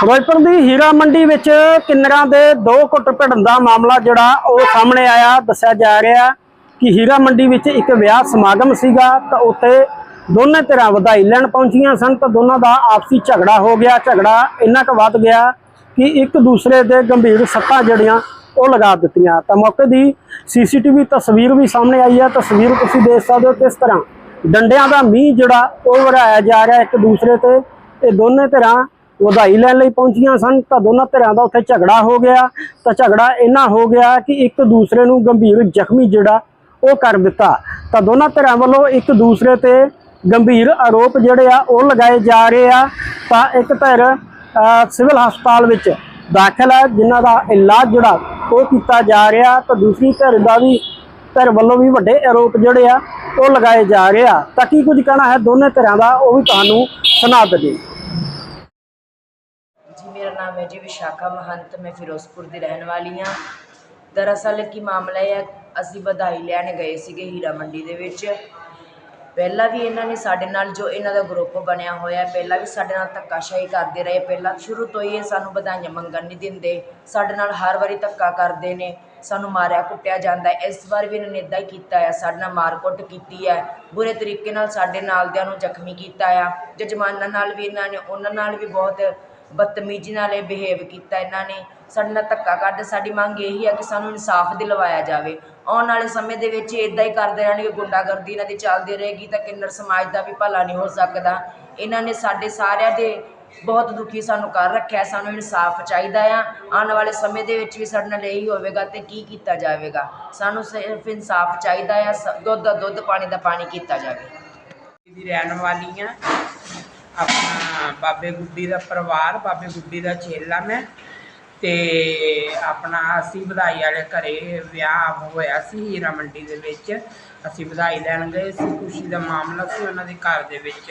ਫਿਰੋਜ਼ਪੁਰ ਦੀ ਹੀਰਾ ਮੰਡੀ ਵਿੱਚ ਕਿੰਨਰਾਂ ਦੇ ਦੋ ਘੁੱਟ ਭਿੜਨ ਦਾ ਮਾਮਲਾ ਜਿਹੜਾ ਉਹ ਸਾਹਮਣੇ ਆਇਆ, ਦੱਸਿਆ ਜਾ ਰਿਹਾ ਕਿ ਹੀਰਾ ਮੰਡੀ ਵਿੱਚ ਇੱਕ ਵਿਆਹ ਸਮਾਗਮ ਸੀਗਾ ਤਾਂ ਉੱਥੇ ਦੋਨੇ ਧਿਰਾਂ ਵਧਾਈ ਲੈਣ ਪਹੁੰਚੀਆਂ ਸਨ ਤਾਂ ਦੋਨਾਂ ਦਾ ਆਪਸੀ ਝਗੜਾ ਹੋ ਗਿਆ। ਝਗੜਾ ਇੰਨਾ ਕੁ ਵੱਧ ਗਿਆ ਕਿ ਇੱਕ ਦੂਸਰੇ ਦੇ ਗੰਭੀਰ ਸੱਟਾਂ ਜਿਹੜੀਆਂ ਉਹ ਲਗਾ ਦਿੱਤੀਆਂ। ਤਾਂ ਮੌਕੇ ਦੀ ਸੀਸੀਟੀਵੀ ਤਸਵੀਰ ਵੀ ਸਾਹਮਣੇ ਆਈ ਹੈ। ਤਸਵੀਰ ਤੁਸੀਂ ਦੇਖ ਸਕਦੇ ਹੋ ਕਿਸ ਤਰ੍ਹਾਂ ਡੰਡਿਆਂ ਦਾ ਮੀਂਹ ਜਿਹੜਾ ਉਹ ਵਰਾਇਆ ਜਾ ਰਿਹਾ ਇੱਕ ਦੂਸਰੇ ਤੇ ਇਹ ਦੋਨੇ ਧਿਰਾਂ ਵਧਾਈ ਲੈਣ ਲਈ ਪਹੁੰਚੀਆਂ ਸਨ, ਤਾਂ ਦੋਨਾਂ ਧਿਰਾਂ ਦਾ ਉੱਥੇ ਝਗੜਾ ਹੋ ਗਿਆ। ਤਾਂ ਝਗੜਾ ਇੰਨਾ ਹੋ ਗਿਆ ਕਿ ਇੱਕ ਦੂਸਰੇ ਨੂੰ ਗੰਭੀਰ ਜ਼ਖਮੀ ਜਿਹੜਾ, ਉਹ ਕਰ ਦਿੱਤਾ। ਤਾਂ ਦੋਨਾਂ ਧਿਰਾਂ ਵੱਲੋਂ ਇੱਕ ਦੂਸਰੇ ਤੇ ਗੰਭੀਰ ਆਰੋਪ ਜਿਹੜੇ ਆ, ਉਹ ਲਗਾਏ ਜਾ ਰਹੇ ਆ। ਤਾਂ ਇੱਕ ਧਿਰ ਸਿਵਲ ਹਸਪਤਾਲ ਵਿੱਚ ਦਾਖਲ ਹੈ, ਜਿਨ੍ਹਾਂ ਦਾ ਇਲਾਜ ਜਿਹੜਾ, ਉਹ ਕੀਤਾ ਜਾ ਰਿਹਾ। ਤਾਂ ਦੂਸਰੀ ਧਿਰ ਦਾ ਵੀ, ਧਿਰ ਵੱਲੋਂ ਵੀ ਵੱਡੇ ਆਰੋਪ ਜਿਹੜੇ ਆ, ਉਹ ਲਗਾਏ ਜਾ ਰਹੇ ਆ। ਤਾਂ ਕੀ ਕੁਝ ਕਹਿਣਾ ਹੈ ਦੋਨੇ ਧਿਰਾਂ ਦਾ, ਉਹ ਵੀ ਤੁਹਾਨੂੰ ਸੁਣਾ ਦਈਏ। ਮੇਰਾ ਨਾਮ ਹੈ ਜੀ ਵਿਸ਼ਾਖਾ ਮਹੰਤ, ਮੈਂ ਫਿਰੋਜ਼ਪੁਰ ਦੀ ਰਹਿਣ ਵਾਲੀ ਹਾਂ। ਦਰਅਸਲ ਕੀ ਮਾਮਲਾ ਇਹ ਹੈ, ਅਸੀਂ ਵਧਾਈ ਲੈਣ ਗਏ ਸੀਗੇ ਹੀਰਾ ਮੰਡੀ ਦੇ ਵਿੱਚ। ਪਹਿਲਾਂ ਵੀ ਇਹਨਾਂ ਨੇ ਸਾਡੇ ਨਾਲ ਜੋ ਇਹਨਾਂ ਦਾ ਗਰੁੱਪ ਬਣਿਆ ਹੋਇਆ ਪਹਿਲਾਂ ਵੀ ਸਾਡੇ ਨਾਲ ਧੱਕਾਸ਼ਾਹੀ ਕਰਦੇ ਰਹੇ। ਪਹਿਲਾਂ ਸ਼ੁਰੂ ਤੋਂ ਹੀ ਇਹ ਸਾਨੂੰ ਵਧਾਈਆਂ ਮੰਗਣ ਨਹੀਂ ਦਿੰਦੇ। ਸਾਡੇ ਨਾਲ ਹਰ ਵਾਰੀ ਧੱਕਾ ਕਰਦੇ ਨੇ, ਸਾਨੂੰ ਮਾਰਿਆ ਕੁੱਟਿਆ ਜਾਂਦਾ ਇਸ ਵਾਰ ਵੀ ਇਹਨਾਂ ਨੇ ਇਦਾਂ ਹੀ ਕੀਤਾ ਆ ਸਾਡੇ ਨਾਲ ਮਾਰਕੁੱਟ ਕੀਤੀ ਹੈ। ਬੁਰੇ ਤਰੀਕੇ ਨਾਲ ਸਾਡੇ ਨਾਲਦਿਆਂ ਨੂੰ ਜ਼ਖਮੀ ਕੀਤਾ ਆ। ਜਜਮਾਨਾਂ ਨਾਲ ਵੀ ਇਹਨਾਂ ਨੇ, ਉਹਨਾਂ ਨਾਲ ਵੀ ਬਹੁਤ ਬਦਤਮੀਜ਼ੀ ਨਾਲ ਇਹ ਬਿਹੇਵ ਕੀਤਾ ਇਹਨਾਂ ਨੇ। ਸਾਡੇ ਨਾਲ ਧੱਕਾ ਕੱਢ, ਸਾਡੀ ਮੰਗ ਇਹੀ ਆ ਕਿ ਸਾਨੂੰ ਇਨਸਾਫ ਦਿਲਵਾਇਆ ਜਾਵੇ। ਆਉਣ ਵਾਲੇ ਸਮੇਂ ਦੇ ਵਿੱਚ ਇਦਾਂ ਹੀ ਕਰਦੇ ਰਹਿਣਗੇ, ਗੁੰਡਾਗਰਦੀ ਇਹਨਾਂ ਦੀ ਚੱਲਦੀ ਰਹੇਗੀ ਤਾਂ ਕਿੰਨਰ ਸਮਾਜ ਦਾ ਵੀ ਭਲਾ ਨਹੀਂ ਹੋ ਸਕਦਾ। ਇਹਨਾਂ ਨੇ ਸਾਡੇ ਸਾਰਿਆਂ ਦੇ ਬਹੁਤ ਦੁਖੀ ਸਾਨੂੰ ਕਰ ਰੱਖਿਆ, ਸਾਨੂੰ ਇਨਸਾਫ ਚਾਹੀਦਾ ਆ। ਆਉਣ ਵਾਲੇ ਸਮੇਂ ਦੇ ਵਿੱਚ ਵੀ ਸਾਡੇ ਨਾਲ ਇਹੀ ਹੋਵੇਗਾ ਤੇ ਕੀ ਕੀਤਾ ਜਾਵੇਗਾ। ਸਾਨੂੰ ਸਿਰਫ ਇਨਸਾਫ ਚਾਹੀਦਾ ਆ ਸ- ਦੁੱਧ ਦਾ ਦੁੱਧ, ਪਾਣੀ ਦਾ ਪਾਣੀ ਕੀਤਾ ਜਾਵੇ। ਦੀ ਰਹਿਣ ਵਾਲੀ ਆ। ਆਪਣਾ ਬਾਬੇ ਗੁੱਡੀ ਦਾ ਪਰਿਵਾਰ, ਬਾਬੇ ਗੁੱਡੀ ਦਾ ਚੇਲਾ ਮੈਂ ਤੇ ਆਪਣਾ ਅਸੀਂ ਵਧਾਈ ਵਾਲੇ ਘਰੇ ਵਿਆਹ ਹੋਇਆ ਸੀ ਹੀਰਾ ਮੰਡੀ ਦੇ ਵਿੱਚ। ਅਸੀਂ ਵਧਾਈ ਲੈਣ ਗਏ ਸੀ, ਖੁਸ਼ੀ ਦਾ ਮਾਮਲਾ ਸੀ ਉਹਨਾਂ ਦੇ ਘਰ ਦੇ ਵਿੱਚ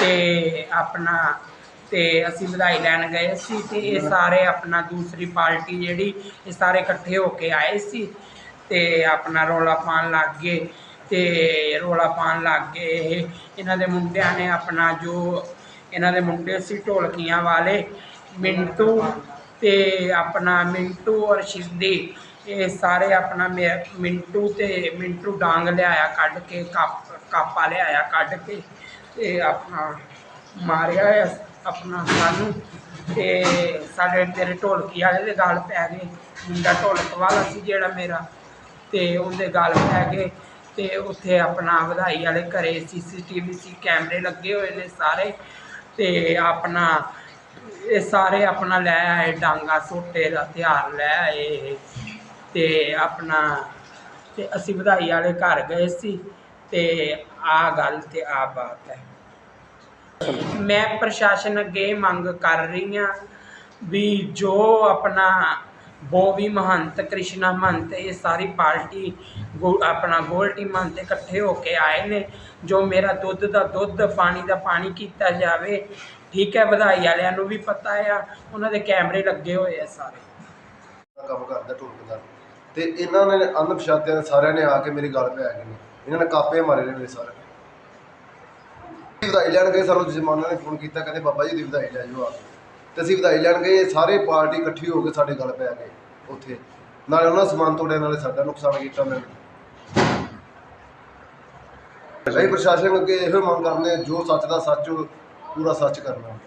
ਤੇ ਆਪਣਾ ਤੇ ਅਸੀਂ ਵਧਾਈ ਲੈਣ ਗਏ ਸੀ ਤੇ ਇਹ ਸਾਰੇ ਆਪਣਾ ਦੂਸਰੀ ਪਾਰਟੀ ਜਿਹੜੀ ਇਹ ਸਾਰੇ ਇਕੱਠੇ ਹੋ ਕੇ ਆਏ ਸੀ ਤੇ ਆਪਣਾ ਰੌਲਾ ਪਾਉਣ ਲੱਗ ਗਏ। ਤੇ ਰੌਲਾ ਪਾਉਣ ਲੱਗ ਗਏ ਇਹ। ਇਹਨਾਂ ਦੇ ਮੁੰਡਿਆਂ ਨੇ ਆਪਣਾ ਜੋ ਇਹਨਾਂ ਦੇ ਮੁੰਡੇ ਸੀ ਢੋਲਕੀਆਂ ਵਾਲੇ, ਮਿੰਟੂ ਤੇ ਆਪਣਾ ਮਿੰਟੂ ਔਰ ਸ਼ਿੰਦੇ ਇਹ ਸਾਰੇ ਆਪਣਾ ਮੇ- ਮਿੰਟੂ ਤੇ ਮਿੰਟੂ ਡਾਂਗ ਲਿਆਇਆ ਕੱਢ ਕੇ, ਕੱਪ, ਕਾਪਾ ਲਿਆਇਆ ਕੱਢ ਕੇ ਤੇ ਆਪਣਾ ਮਾਰਿਆ ਆਪਣਾ ਸਾਨੂੰ। ਤੇ ਸਾਡੇ ਤੇਰੇ ਢੋਲਕੀ ਵਾਲੇ ਦੇ ਗਲ ਪੈ ਗਏ। ਮੁੰਡਾ ਢੋਲਕ ਵਾਲਾ ਸੀ ਜਿਹੜਾ ਮੇਰਾ। ਤੇ ਉਹਦੇ ਗਲ ਪੈ ਗਏ। ਤੇ ਉੱਥੇ ਆਪਣਾ ਵਧਾਈ ਵਾਲੇ ਘਰੇ ਸੀਸੀਟੀਵੀ ਸੀ, ਕੈਮਰੇ ਲੱਗੇ ਹੋਏ ਨੇ ਸਾਰੇ ਤੇ ਆਪਣਾ, ਇਹ ਸਾਰੇ ਆਪਣਾ ਲੈ ਆਏ, ਡਾਂਗਾ ਸੋਟੇ ਦਾ ਹਥਿਆਰ ਲੈ ਆਏ ਇਹ। ਤੇ ਆਪਣਾ, ਤੇ ਅਸੀਂ ਵਧਾਈ ਵਾਲੇ ਘਰ ਗਏ ਸੀ ਤੇ ਆ ਗੱਲ ਤੇ ਆ ਬਾਤ ਹੈ ਮੈਂ ਪ੍ਰਸ਼ਾਸਨ ਅੱਗੇ ਮੰਗ ਕਰ ਰਹੀ ਹਾਂ ਵੀ ਜੋ ਆਪਣਾ ਬੋਵੀ ਮਹੰਤ, ਕ੍ਰਿਸ਼ਨਾ ਮਹੰਤ, ਇਹ ਸਾਰੀ ਪਾਰਟੀ ਆਪਣਾ ਗੋਲਡੀ ਮਹੰਤ ਇਕੱਠੇ ਹੋ ਕੇ ਆਏ ਨੇ, ਜੋ ਮੇਰਾ ਦੁੱਧ ਦਾ ਦੁੱਧ, ਪਾਣੀ ਦਾ ਪਾਣੀ ਕੀਤਾ ਜਾਵੇ, ਠੀਕ ਹੈ ਵਧਾਈ ਵਾਲਿਆਂ ਨੂੰ ਵੀ ਪਤਾ ਆ ਉਹਨਾਂ ਦੇ ਕੈਮਰੇ ਲੱਗੇ ਹੋਏ ਆ ਸਾਰੇ। ਕੰਮ ਕਰਦਾ ਢੋਲਕ ਦਾ ਤੇ ਇਹਨਾਂ ਨੇ ਅਨਪਛਾਤਿਆਂ ਸਾਰਿਆਂ ਨੇ ਆ ਕੇ ਮੇਰੀ ਗੱਲ ਪੈ ਗਈ। ਨੇ ਇਹਨਾਂ ਨੇ ਕਾਪੇ ਮਾਰੇ ਨੇ ਮੇਰੇ ਸਾਰੇ ਵਧਾਈ ਲੈਣ ਗਏ, ਸਾਨੂੰ ਜਮਾਨਾ ਨੇ ਫੋਨ ਕੀਤਾ, ਕਹਿੰਦੇ, ਬਾਬਾ ਜੀ, ਦੀ ਵਧਾਈ ਲੈ ਜਾਓ ਆ ਕੇ। ਤੇ ਅਸੀਂ ਵਧਾਈ ਲੈਣ ਗਏ ਇਹ ਸਾਰੇ ਪਾਰਟੀ ਇਕੱਠੀ ਹੋ ਕੇ ਸਾਡੇ ਗੱਲ ਪੈ ਗਏ ਉੱਥੇ। ਨਾਲੇ ਉਹਨਾਂ ਸਮਾਨ ਤੋੜਿਆ, ਨਾਲੇ ਸਾਡਾ ਨੁਕਸਾਨ ਕੀਤਾ ਮੈਂ ਅਸੀਂ ਪ੍ਰਸ਼ਾਸਨ ਅੱਗੇ ਇਹੋ ਮੰਗ ਕਰਦੇ ਹਾਂ, ਜੋ ਸੱਚ ਦਾ ਸੱਚ ਪੂਰਾ ਸੱਚ ਕਰਨਾ।